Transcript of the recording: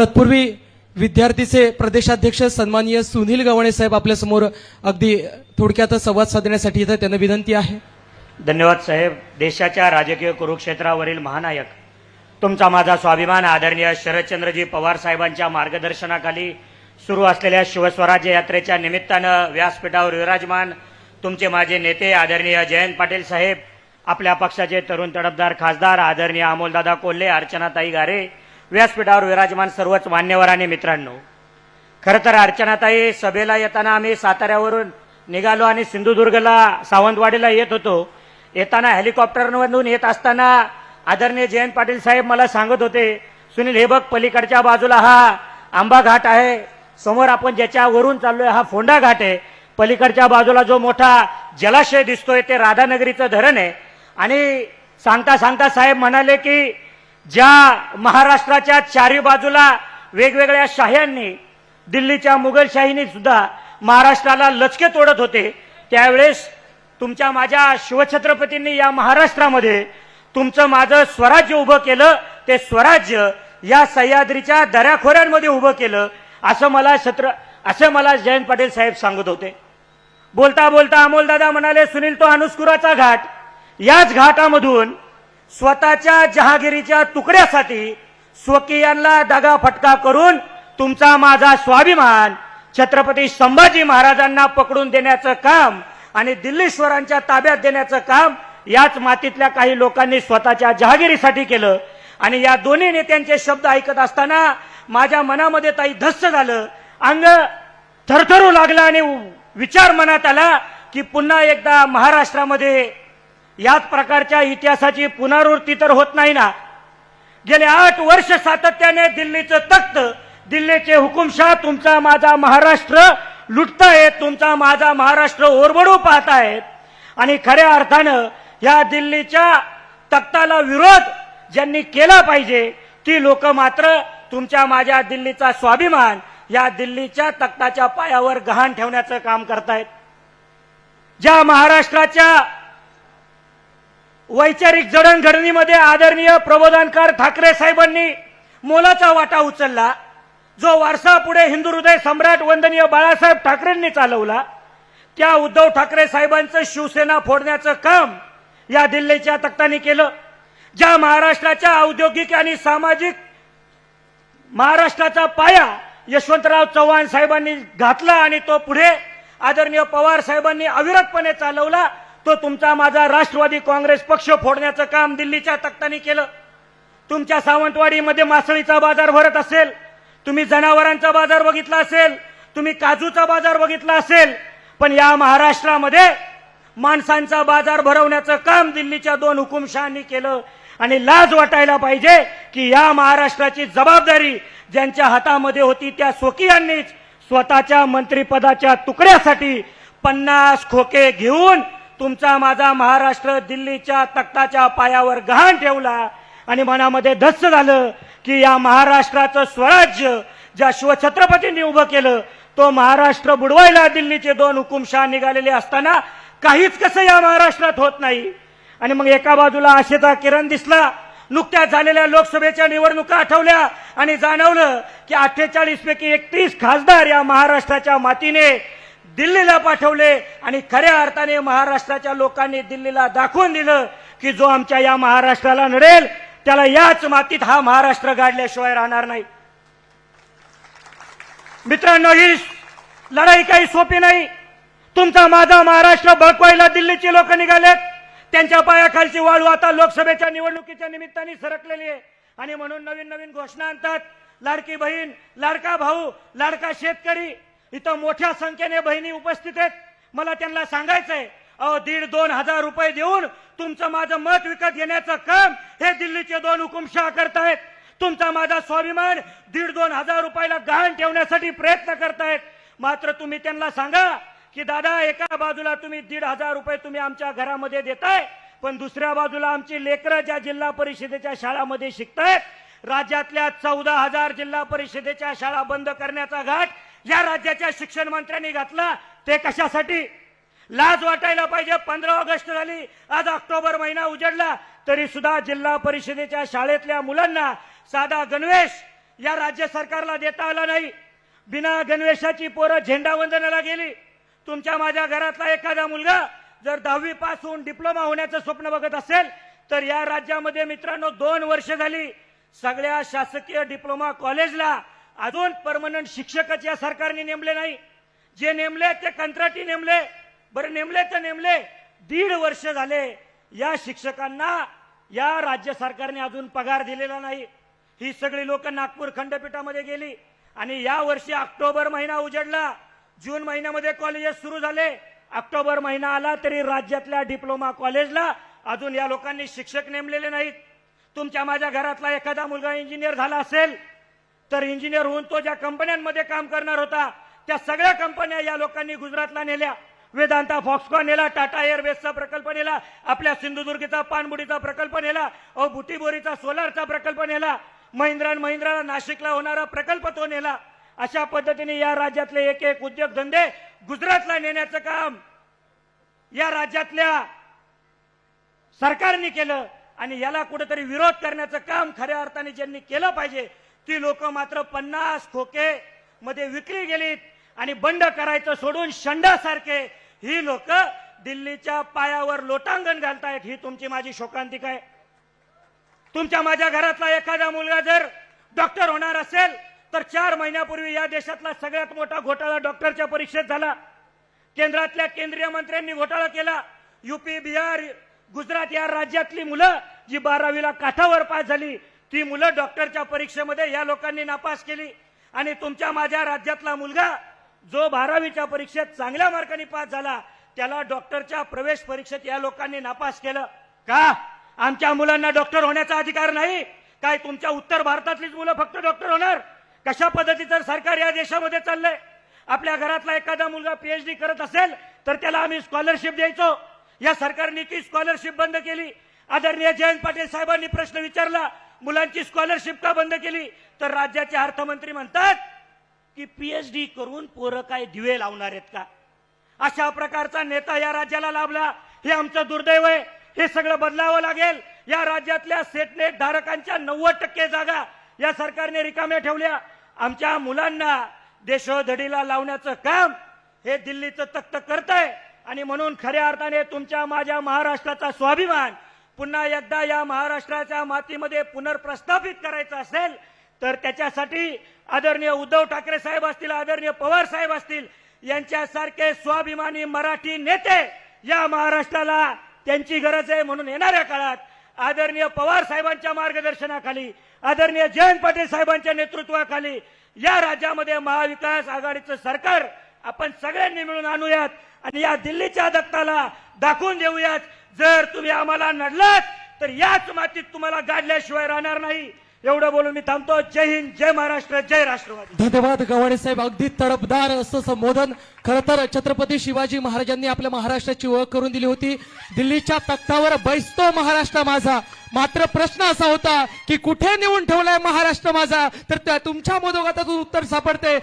तत्पूर्वी विद्यार्थीचे प्रदेशाध्यक्ष सन्माननीय सुनील गवणे साहेब आपल्यासमोर अगदी थोडक्यात संवाद साधण्यासाठी इथं त्यांना विनंती आहे. धन्यवाद साहेब. देशाच्या राजकीय कुरुक्षेत्रावरील महानायक तुमचा माझा स्वाभिमान आदरणीय शरदचंद्रजी पवार साहेबांच्या मार्गदर्शनाखाली सुरू असलेल्या शिवस्वराज्य यात्रेच्या निमित्तानं व्यासपीठावर विराजमान तुमचे माझे नेते आदरणीय जयंत पाटील साहेब आपल्या पक्षाचे तरुण तडफदार खासदार आदरणीय अमोलदादा कोल्हे अर्चनाताई गारे व्यासपीठावर विराजमान सर्वच मान्यवर आणि मित्रांनो खरं तर अर्चनाताई सभेला येताना आम्ही साताऱ्यावरून निघालो आणि सिंधुदुर्गला सावंतवाडीला येत होतो. येताना हेलिकॉप्टरमधून येत असताना आदरणीय जयंत पाटील साहेब मला सांगत होते सुनील हे बघ पलीकडच्या बाजूला हा आंबा घाट आहे. समोर आपण ज्याच्यावरून चाललोय हा फोंडा घाट आहे. पलीकडच्या बाजूला जो मोठा जलाशय दिसतोय ते राधानगरीचं धरण आहे. आणि सांगता सांगता साहेब म्हणाले की ज्या महाराष्ट्राच्या चारी बाजूला वेगवेगळ्या शाह्यांनी दिल्लीच्या मुघलशाहीने सुद्धा महाराष्ट्राला लचके तोडत होते त्यावेळेस तुमच्या माझ्या शिवछत्रपतींनी या महाराष्ट्रामध्ये तुमचं माझं स्वराज्य उभं केलं ते स्वराज्य या सह्याद्रीच्या दऱ्याखोऱ्यांमध्ये उभं केलं असं मला छत्र असं मला जयंत पाटील साहेब सांगत होते. बोलता बोलता अमोलदादा म्हणाले सुनील तो अनुस्कुराचा घाट. याच घाटामधून स्वतःच्या जहागिरीच्या तुकड्यासाठी स्वकीयांना दगा फटका करून तुमचा माझा स्वाभिमान छत्रपती संभाजी महाराजांना पकडून देण्याचं काम आणि दिल्लीश्वरांच्या ताब्यात देण्याचं काम याच मातीतल्या काही लोकांनी स्वतःच्या जहागिरीसाठी केलं. आणि या दोन्ही नेत्यांचे शब्द ऐकत असताना माझ्या मनामध्ये ताई धस्स झालं. अंग थरथरू लागलं आणि विचार मनात आला की पुन्हा एकदा महाराष्ट्रामध्ये याच प्रकारच्या इतिहासाची पुनरावृत्ती तर होत नाही ना. गेले आठ वर्ष सातत्याने दिल्लीचं तख्त दिल्लीचे हुकुमशाह तुमचा माझा महाराष्ट्र लुटतायत तुमचा माझा महाराष्ट्र ओरबडू पाहतायत आणि खऱ्या अर्थानं या दिल्लीच्या तख्ताला विरोध ज्यांनी केला पाहिजे ती लोक मात्र तुमच्या माझ्या दिल्लीचा स्वाभिमान या दिल्लीच्या तख्ताच्या पायावर गहाण ठेवण्याचं काम करतायत ज्या महाराष्ट्राच्या वैचारिक जडणघडणीमध्ये आदरणीय प्रबोधनकार ठाकरे साहेबांनी मोलाचा वाटा उचलला जो वारसा पुढे हिंदू हृदय सम्राट वंदनीय बाळासाहेब ठाकरेंनी चालवला त्या उद्धव ठाकरे साहेबांचं शिवसेना फोडण्याचं काम या दिल्लीच्या तख्ताने केलं ज्या महाराष्ट्राच्या औद्योगिक आणि सामाजिक महाराष्ट्राचा पाया यशवंतराव चव्हाण साहेबांनी घातला आणि तो पुढे आदरणीय पवार साहेबांनी अविरतपणे चालवला तो तुमचा माझा राष्ट्रवादी काँग्रेस पक्ष फोडण्याचं काम दिल्लीच्या तख्ताने केलं. तुमच्या सावंतवाडीमध्ये मासळीचा बाजार भरत असेल तुम्ही जनावरांचा बाजार बघितला असेल तुम्ही काजूचा बाजार बघितला असेल पण या महाराष्ट्रामध्ये माणसांचा बाजार भरवण्याचं काम दिल्लीच्या दोन हुकुमशहांनी केलं. आणि लाज वाटायला पाहिजे की या महाराष्ट्राची जबाबदारी ज्यांच्या हातामध्ये होती त्या स्वकीयांनीच स्वतःच्या मंत्रिपदाच्या तुकड्यासाठी पन्नास खोके घेऊन तुमचा माझा महाराष्ट्र दिल्लीच्या तख्ताच्या पायावर गहाण ठेवला आणि मनामध्ये धस्स झालं की या महाराष्ट्राचं स्वराज्य ज्या शिवछत्रपतींनी उभं केलं तो महाराष्ट्र बुडवायला दिल्लीचे दोन हुकुमशहा निघालेले असताना काहीच कसं या महाराष्ट्रात होत नाही. आणि मग एका बाजूला आशेचा किरण दिसला नुकत्याच झालेल्या लोकसभेच्या निवडणुका आठवल्या आणि जाणवलं की अठ्ठेचाळीस पैकी एकतीस खासदार या महाराष्ट्राच्या मातीने दिल्लीला पाठवले आणि खऱ्या अर्थाने महाराष्ट्राच्या लोकांनी दिल्लीला दाखवून दिलं की जो आमच्या या महाराष्ट्राला नडेल त्याला याच मातीत हा महाराष्ट्र गाडल्याशिवाय राहणार नाही. मित्रांनो ही लढाई काही सोपी नाही. तुमचा माझा महाराष्ट्र बळकवायला दिल्लीचे लोक निघालेत. त्यांच्या पायाखालची वाळू आता लोकसभेच्या निवडणुकीच्या निमित्ताने सरकलेली आहे. आणि म्हणून नवीन नवीन घोषणा आणतात. लाडकी बहीण लाडका भाऊ लाडका शेतकरी इथं मोठ्या संख्येने बहिणी उपस्थित आहेत. मला त्यांना सांगायचंय अहो दीड दोन हजार रुपये देऊन तुमचं माझं मत विकत घेण्याचं काम हे दिल्लीचे दोन हुकुमशाह करतायत. तुमचा माझा स्वाभिमान दीड दोन हजार रुपयाला गहाण ठेवण्यासाठी प्रयत्न करतायत. मात्र तुम्ही त्यांना सांगा की दादा एका बाजूला तुम्ही दीड हजार रुपये तुम्ही आमच्या घरामध्ये देताय पण दुसऱ्या बाजूला आमची लेकरं ज्या जिल्हा परिषदेच्या शाळामध्ये शिकतायत राज्यातल्या चौदा हजार जिल्हा परिषदेच्या शाळा बंद करण्याचा घाट या राज्याच्या शिक्षण मंत्र्यांनी घातला ते कशासाठी? लाज वाटायला पाहिजे. पंधरा ऑगस्ट झाली आज ऑक्टोबर महिना उजडला तरी सुद्धा जिल्हा परिषदेच्या शाळेतल्या मुलांना साधा गणवेश या राज्य सरकारला देता आला नाही. बिना गणवेशाची पोरं झेंडा वंदनाला गेली. तुमच्या माझ्या घरातला एखादा मुलगा जर दहावी पास होऊन डिप्लोमा होण्याचं स्वप्न बघत असेल तर या राज्यामध्ये मित्रांनो दोन वर्ष झाली. सगळ्या शासकीय डिप्लोमा कॉलेजला अजून परमनंट शिक्षकच या सरकारने नेमले नाही. जे नेमले ते कंत्राटी नेमले. बरं नेमले तर नेमले. दीड वर्ष झाले या शिक्षकांना या राज्य सरकारने अजून पगार दिलेला नाही. ही सगळी लोक नागपूर खंडपीठामध्ये गेली आणि या वर्षी ऑक्टोबर महिना उजडला. जून महिन्यामध्ये कॉलेजेस सुरू झाले. ऑक्टोबर महिना आला तरी राज्यातल्या डिप्लोमा कॉलेजला अजून या लोकांनी शिक्षक नेमलेले नाहीत. तुमच्या माझ्या घरातला एखादा मुलगा इंजिनियर झाला असेल तर इंजिनियर होऊन तो ज्या कंपन्यांमध्ये काम करणार होता त्या सगळ्या कंपन्या या लोकांनी गुजरातला नेल्या. वेदांता फॉक्सकॉन नेला टाटा एअरवेजचा प्रकल्प नेला आपल्या सिंधुदुर्गचा पानबुडीचा प्रकल्प नेला अ बुटीबोरीचा सोलारचा प्रकल्प नेला महिंद्रा आणि महिंद्राला नाशिकला होणारा प्रकल्प तो नेला. अशा पद्धतीने या राज्यातले एक एक उद्योगधंदे गुजरातला नेण्याचं काम या राज्यातल्या सरकारने केलं आणि याला कुठेतरी विरोध करण्याचं काम खऱ्या अर्थाने ज्यांनी केलं पाहिजे ती लोक मात्र पन्नास खोके मध्ये विक्री गेलीत आणि बंड करायचं सोडून शंडासारखे ही लोक दिल्लीच्या पायावर लोटांगण घालतायत ही तुमची माझी शोकांतिक आहे. तुमच्या माझ्या घरातला एखादा मुलगा जर डॉक्टर होणार असेल तर चार महिन्यापूर्वी या देशातला सगळ्यात मोठा घोटाळा डॉक्टरच्या परीक्षेत झाला. केंद्रातल्या केंद्रीय मंत्र्यांनी घोटाळा केला. युपी बिहार गुजरात या राज्यातली मुलं जी बारावीला काठावर पास झाली ती मुलं डॉक्टरच्या परीक्षेमध्ये या लोकांनी नापास केली. आणि तुमच्या माझ्या राज्यातला मुलगा जो बारावीच्या परीक्षेत चांगल्या मार्कांनी पास झाला त्याला डॉक्टरच्या प्रवेश परीक्षेत या लोकांनी नापास केलं. का? आमच्या मुलांना डॉक्टर होण्याचा अधिकार नाही. काय तुमच्या उत्तर भारतातलीच मुलं फक्त डॉक्टर होणार? कशा पद्धतीचं सरकार या देशामध्ये चाललंय? आपल्या घरातला एखादा मुलगा पीएचडी करत असेल तर त्याला आम्ही स्कॉलरशिप द्यायचो. या सरकारने ती स्कॉलरशिप बंद केली. आदरणीय जयंत पाटील साहेबांनी प्रश्न विचारला मुलांची स्कॉलरशिप का बंद केली? तर राज्याचे अर्थमंत्री म्हणतात की पीएचडी करून पोरं काय दिवे लावणार आहेत का? अशा प्रकारचा नेता या राज्याला लाभला. हे आमचं दुर्दैव आहे. हे सगळं बदलावं लागेल. या राज्यातल्या सेटनेट धारकांच्या नव्वद टक्के जागा या सरकारने रिकाम्या ठेवल्या. आमच्या मुलांना देशोधडीला लावण्याचं काम हे दिल्लीचं तख्त करत आहे आणि म्हणून खऱ्या अर्थाने तुमच्या माझ्या महाराष्ट्राचा स्वाभिमान पुन्हा एकदा या महाराष्ट्राच्या मातीमध्ये पुनर्प्रस्थापित करायचं असेल तर त्याच्यासाठी आदरणीय उद्धव ठाकरे साहेब असतील आदरणीय पवार साहेब असतील यांच्यासारखे स्वाभिमानी मराठी नेते या महाराष्ट्राला त्यांची गरज आहे म्हणून येणाऱ्या काळात आदरणीय पवार साहेबांच्या मार्गदर्शनाखाली आदरणीय जयंत पाटील साहेबांच्या नेतृत्वाखाली या राज्यामध्ये महाविकास आघाडीचं सरकार आपण सगळ्यांनी मिळून आणूयात आणि या दिल्लीच्या दत्ताला दाखवून देऊयात. जर तुम्ही आम्हाला नडलात तर याच मातीत तुम्हाला गाडल्याशिवाय राहणार नाही. एवढं बोलून मी थांबतो. जय हिंद जय महाराष्ट्र जय राष्ट्रवादी. धन्यवाद गव्हाणे साहेब. अगदी तडपदार असं संबोधन. खरं तर छत्रपती शिवाजी महाराजांनी आपल्या महाराष्ट्राची ओळख करून दिली होती. दिल्लीच्या तख्तावर बैसतो महाराष्ट्र माझा. मात्र प्रश्न असा होता की कुठे नेऊन ठेवलाय महाराष्ट्र माझा? तर त्या तुमच्या मोदोगातून उत्तर सापडते.